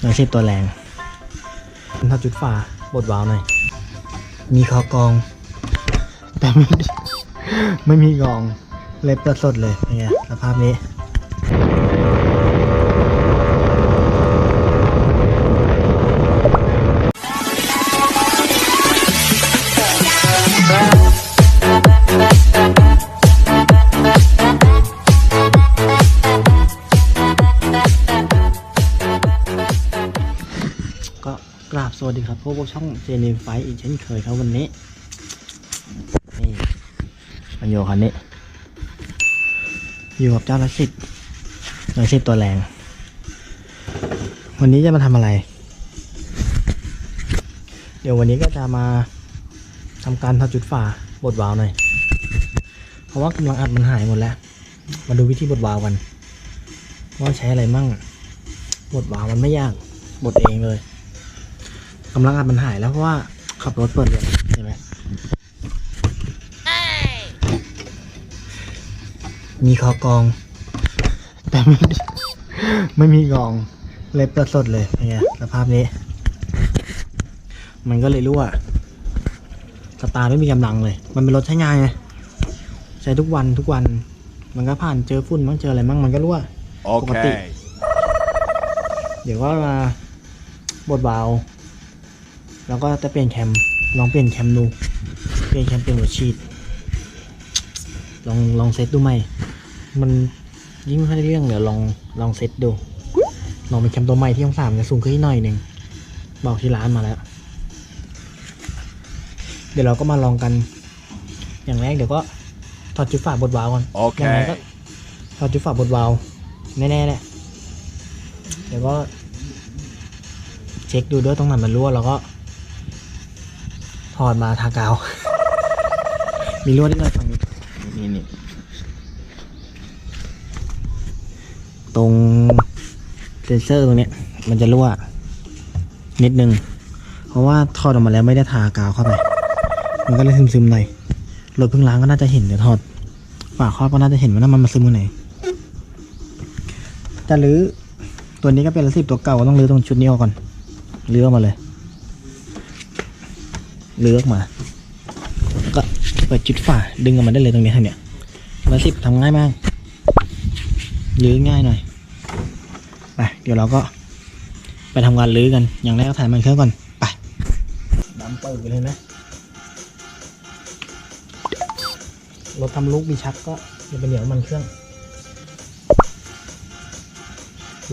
หน่อยสิบตัวแรงถ้าจุดฝาบดวาล์วหน่อย มีคอกอง แต่ไม่มีไม่มีกอง เลยเปิดสดเลยเป็นไงสภาพนี้ สวัสดีครับพวกบช่องเจนิไฟอีกเช่นเคยครับวันนี้ นี่มันอยู่คันนี้ อยู่กับเจ้าละสิบหน่วยสิบตัวแรง วันนี้จะมาทำอะไร เดี๋ยววันนี้ก็จะมาทำการทำจุดฝาบดวาล์วหน่อย เพราะว่ากำลังอัดมันหายหมดแล้ว มาดูวิธีบดวาล์วกัน ว่าใช้อะไรมั่ง บดวาล์วมันไม่ยาก บดเองเลย กำลังอัดมันหายแล้วเพราะว่าขับรถเปิดเลยใช่ไหมมีคอกอง แต่ไม่มีไม่มีกอง เลยเปิดสดเลยเป็นไงสภาพนี้ มันก็เลยรู้ว่าสตาร์ทไม่มีกำลังเลย มันเป็นรถใช้งานไงใช้ทุกวันทุกวัน มันก็ผ่านเจอฝุ่นบ้างเจออะไรบ้างมันก็รู้ว่า Okay. เดี๋ยวก็มาบดวาล์ว แล้วก็จะเปลี่ยนแคมลองเปลี่ยนแคมดูเปลี่ยนแคมเป็นหัวฉีดลองลองเซตดูไหมมันยิ่งไม่ค่อยได้เรื่องเดี๋ยวลองลองเซตดูลองเป็นแคมตัวใหม่ที่องศามันจะสูงขึ้นอีกหน่อยหนึ่งบอกที่ร้านมาแล้ว เดี๋ยวเราก็มาลองกัน อย่างแรกเดี๋ยวก็ถอดจุดฝาบดวาล์วก่อนยังไงก็ Okay. ถอดจุดฝาบดวาล์วแน่ๆแหละเดี๋ยวก็ เช็คดูด้วยตรงไหนมันรั่วแล้วก็ถ อดมาทากาว มีรั่วนิดหน่อยฝั่งนี้นี่นี่ตรงเซนเซอร์ตรงเนี้ย มันจะรั่วนิดนึง เพราะว่าถอดออกมาแล้วไม่ได้ทากาวเข้าไป มันก็เลยซึมๆหน่อยรถเพิ่งล้างก็น่าจะเห็นเดี๋ยวถอดฝาครอบก็น่าจะเห็นว่าน้ำมันมาซึมตรงไหนจะรื้อตัวนี้ก็เป็นรถสิบตัวเก่าก็ต้องรื้อตรงชุดนี้ออกก่อนรื้อออกมาเลย รื้อกมาก็เปิดจุดฝาดึงออกมาได้เลยตรงนี้ทางเนี้ยรถสิบทำง่ายมากรื้อง่ายหน่อยไปเดี๋ยวเราก็ไปทำงานรื้อกันอย่างแรกก็ถ่ายมันเครื่องก่อนไปดำเปิดไปเลยนะรถทำลูกมีชักก็อย่าไปเหนียวมันเครื่อง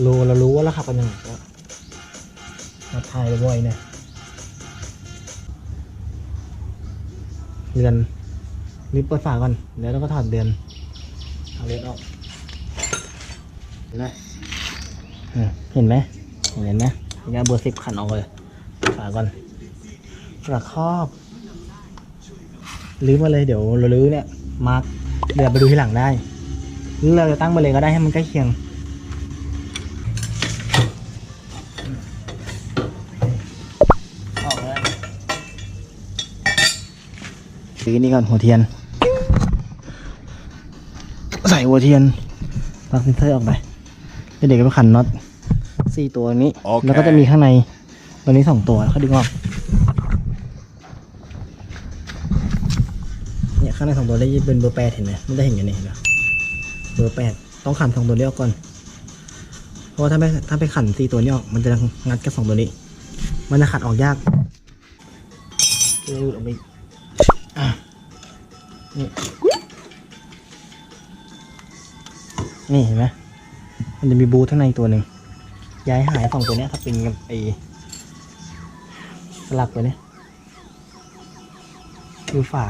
รู้เรารู้ว่าเราขับกันยังไงก็มาถ่ายบ่อยๆเนี่ย เดือนรีบเปิดฝาก่อนเดี๋ยวเราก็ถอดเดือนเอาเลือดออกเห็นไหมอืมเห็นไหมเห็นไหมนี่ก็เบอร์สิบขันออกเลยฝาก่อนประครอบลื้อมาเลยเดี๋ยวเราลื้อเนี่ยมาร์กเดี๋ยวไปดูทีหลังได้หรือเราจะตั้งมาเลยก็ได้ให้มันใกล้เคียงออกแล้ว ซื้อนี่ก่อนหัวเทียน ใส่หัวเทียนปลั๊กเซนเซอร์ออกไปแล้วเดี๋ยวก็ไปขันน็อตสี่ตัวนี้โอเคแล้วก็จะมีข้างในตัวนี้สองตัวแล้วก็ดึงออกเนี่ยข้างในสองตัวได้เป็นเบอร์แปดเห็นไหมไม่ได้เห็นกันเนี่ยเห็นไหมเบอร์แปดต้องขันสองตัวนี้ออกก่อนเพราะว่าถ้าไม่ถ้าไปขันสี่ตัวนี้ออกมันจะงัดกับสองตัวนี้ มันจะขัดออกยากเลยหลุดออกไป อะนี่นี่เห็นไหมมันจะมีบูทข้างในตัวหนึ่งย้ายหายสองตัวเนี้ยถ้าเป็นกับไอสลักตัวเนี้ยดูฝา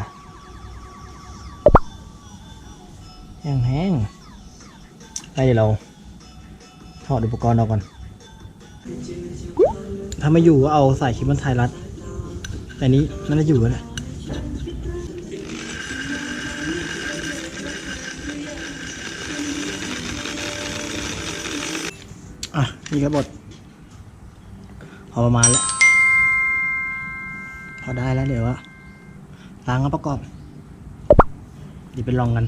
แห้งแห้งๆไปเดี๋ยวเราถอดอุปกรณ์ออกก่อน ถ้าไม่อยู่ก็เอาใส่คลิปมันไทยรัดแต่นี้น่าจะอยู่แล้วแหละ อะ นี่ก็บดพอประมาณแล้ว พอได้แล้วเดี๋ยวว่าล้างแล้วประกอบ เดี๋ยวไปลองกัน